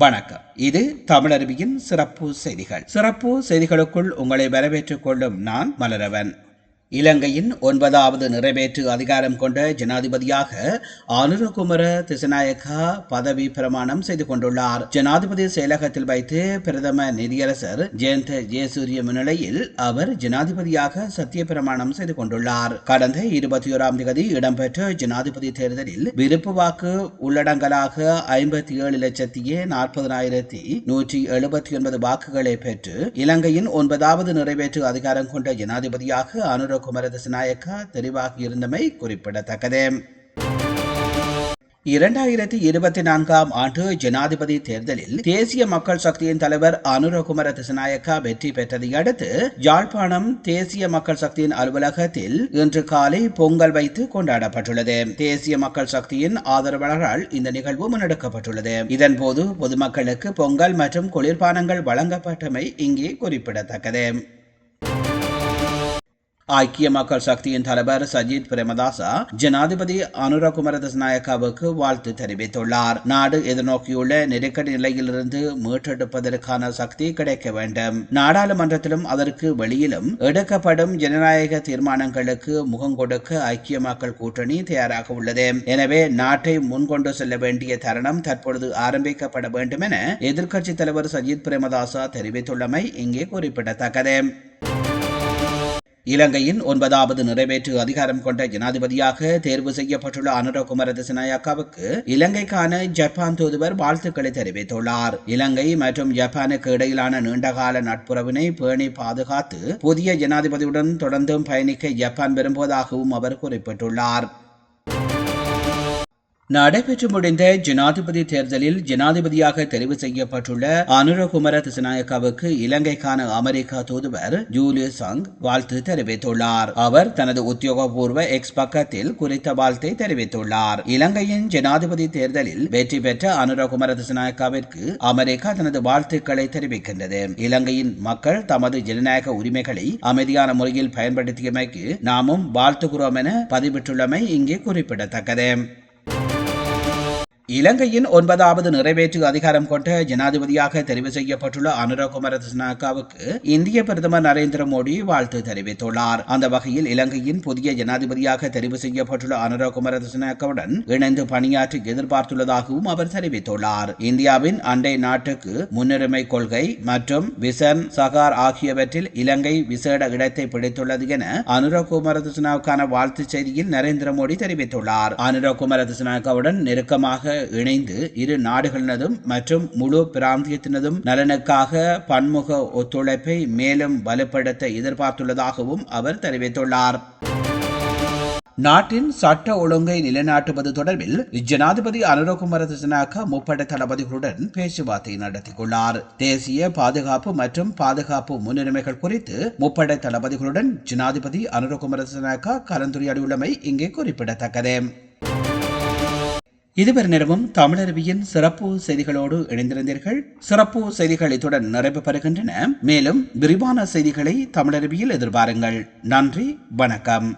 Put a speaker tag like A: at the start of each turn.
A: வணக்கம் இது தமிழருவியின் சிறப்பு செய்திகள் சிறப்பு செய்திகளுக்குள் உங்களை வரவேற்றுக் கொள்ளும் நான் மலரவன் இலங்கையின் ஒன்பதாவது நிறைவேற்று அதிகாரம் கொண்ட ஜனாதிபதியாக அனுரகுமர திசநாயக்கா பதவி பிரமாணம் செய்து கொண்டுள்ளார் ஜனாதிபதி செயலகத்தில் வைத்து பிரதம நிதியரசர் ஜெயந்த ஜெயசூரிய முன்னிலையில் அவர் ஜனாதிபதியாக சத்திய பிரமாணம் செய்து கொண்டுள்ளார் கடந்த இருபத்தி ஓராம் தேதி இடம்பெற்ற ஜனாதிபதி தேர்தலில் விருப்பு வாக்கு உள்ளடங்கலாக ஐம்பத்தி ஏழு லட்சத்தியே நாற்பதனாயிரத்தி நூற்றி எழுபத்தி ஒன்பது வாக்குகளை பெற்று இலங்கையின் ஒன்பதாவது நிறைவேற்று அதிகாரம் கொண்ட ஜனாதிபதியாக அனுர குமரதிசநாயக்கா தெரிவாகி இருந்தமை குறிப்பிடத்தக்கது இரண்டாயிரத்தி இருபத்தி நான்காம் ஆண்டு ஜனாதிபதி தேர்தலில் தேசிய மக்கள் சக்தியின் தலைவர் அனுரகுமர திசநாயக்கா வெற்றி பெற்றதை அடுத்து யாழ்ப்பாணம் தேசிய மக்கள் சக்தியின் அலுவலகத்தில் இன்று காலை பொங்கல் வைத்து கொண்டாடப்பட்டுள்ளது தேசிய மக்கள் சக்தியின் ஆதரவாளரால் இந்த நிகழ்வு முன்னெடுக்கப்பட்டுள்ளது இதன்போது பொதுமக்களுக்கு பொங்கல் மற்றும் குளிர்பானங்கள் வழங்கப்பட்டமை இங்கே குறிப்பிடத்தக்கது ஐக்கிய மக்கள் சக்தியின் தலைவர் சஜித் பிரேமதாசா ஜனாதிபதி அனுரகுமர நாயக்காவுக்கு வாழ்த்து தெரிவித்துள்ளார் நாடு எதிர்நோக்கியுள்ள நெருக்கடி நிலையிலிருந்து மீட்டெடுப்பதற்கான சக்தி கிடைக்க வேண்டும் நாடாளுமன்றத்திலும் அதற்கு வெளியிலும் எடுக்கப்படும் ஜனநாயக தீர்மானங்களுக்கு முகம் கொடுக்க ஐக்கிய மக்கள் கூட்டணி தயாராக உள்ளது எனவே நாட்டை முன்கொண்டு செல்ல வேண்டிய தருணம் தற்பொழுது ஆரம்பிக்கப்பட வேண்டும் என எதிர்க்கட்சித் தலைவர் சஜித் பிரேமதாசா தெரிவித்துள்ளமை இங்கே குறிப்பிடத்தக்கது இலங்கையின் ஒன்பதாவது நிறைவேற்று அதிகாரம் கொண்ட ஜனாதிபதியாக தேர்வு செய்யப்பட்டுள்ள அனுரகுமார திசநாயக்காவுக்கு இலங்கைக்கான ஜப்பான் தூதுவர் வாழ்த்துக்களை தெரிவித்துள்ளார் இலங்கை மற்றும் ஜப்பானுக்கு இடையிலான நீண்டகால நட்புறவினை பேணி பாதுகாத்து புதிய ஜனாதிபதியுடன் தொடர்ந்தும் பயணிக்க ஜப்பான் விரும்புவதாகவும் அவர் குறிப்பிட்டுள்ளார் நடைபெற்று முடிந்த ஜனாதிபதி தேர்தலில் ஜனாதிபதியாக தெரிவு செய்யப்பட்டுள்ள அனுரகுமர திசநாயக்காவுக்கு இலங்கைக்கான அமெரிக்கா தூதுவர் ஜூலிய சங் வாழ்த்து தெரிவித்துள்ளார் அவர் தனது உத்தியோகபூர்வ எக்ஸ் பக்கத்தில் குறித்த வாழ்த்தை தெரிவித்துள்ளார் இலங்கையின் ஜனாதிபதி தேர்தலில் வெற்றி பெற்ற அனுரகுமர திசநாயக்காவிற்கு அமெரிக்கா தனது வாழ்த்துக்களை தெரிவிக்கின்றது இலங்கையின் மக்கள் தமது ஜனநாயக உரிமைகளை அமைதியான முறையில் பயன்படுத்தியமைக்கு நாமும் வாழ்த்துகிறோம் என பதிவிட்டுள்ளமை இங்கே குறிப்பிடத்தக்கது இலங்கையின் ஒன்பதாவது நிறைவேற்று அதிகாரம் கொண்ட ஜனாதிபதியாக தெரிவு செய்யப்பட்டுள்ள அனுரகுமார திசாக்காவுக்கு இந்திய பிரதமர் நரேந்திர மோடி வாழ்த்து தெரிவித்துள்ளார் அந்த வகையில் இலங்கையின் புதிய ஜனாதிபதியாக தெரிவு செய்யப்பட்டுள்ள அனுரகுமார திசாக்காவுடன் இணைந்து பணியாற்றி எதிர்பார்த்துள்ளதாகவும் அவர் தெரிவித்துள்ளார் இந்தியாவின் அண்டை நாட்டுக்கு முன்னுரிமை கொள்கை மற்றும் விசன் சகார் ஆகியவற்றில் இலங்கை விசேட இடத்தை பிடித்துள்ளது என அனுரகுமார திசாவுக்கான வாழ்த்துச் செய்தியில் நரேந்திர மோடி தெரிவித்துள்ளார் அனுரகுமார திசாவுடன் நெருக்கமாக இணைந்து இரு நாடுகளினதும் மற்றும் முழு பிராந்தியத்தினதும் நலனுக்காக பன்முக ஒத்துழைப்பை மேலும் வலுப்படுத்த எதிர்பார்த்துள்ளதாகவும் அவர் தெரிவித்துள்ளார் நாட்டின் சட்ட ஒழுங்கை நிலைநாட்டுவது தொடர்பில் ஜனாதிபதி அனுரகுமார திசனாக்க முப்படை தளபதிகளுடன் பேச்சுவார்த்தை நடத்தியுள்ளார் தேசிய பாதுகாப்பு மற்றும் பாதுகாப்பு முன்னுரிமைகள் குறித்து முப்படை தளபதிகளுடன் ஜனாதிபதி அனுரகுமார திசனாக்கா கலந்துரையாடியுள்ளமை இங்கே குறிப்பிடத்தக்கது இதுவர் நிலவும் தமிழருவியின் சிறப்பு செய்திகளோடு இணைந்திருந்தீர்கள் சிறப்பு செய்திகள் இத்துடன் நிறைவு பெறுகின்றன மேலும் விரிவான செய்திகளை தமிழருவியில் எதிர்பாருங்கள் நன்றி வணக்கம்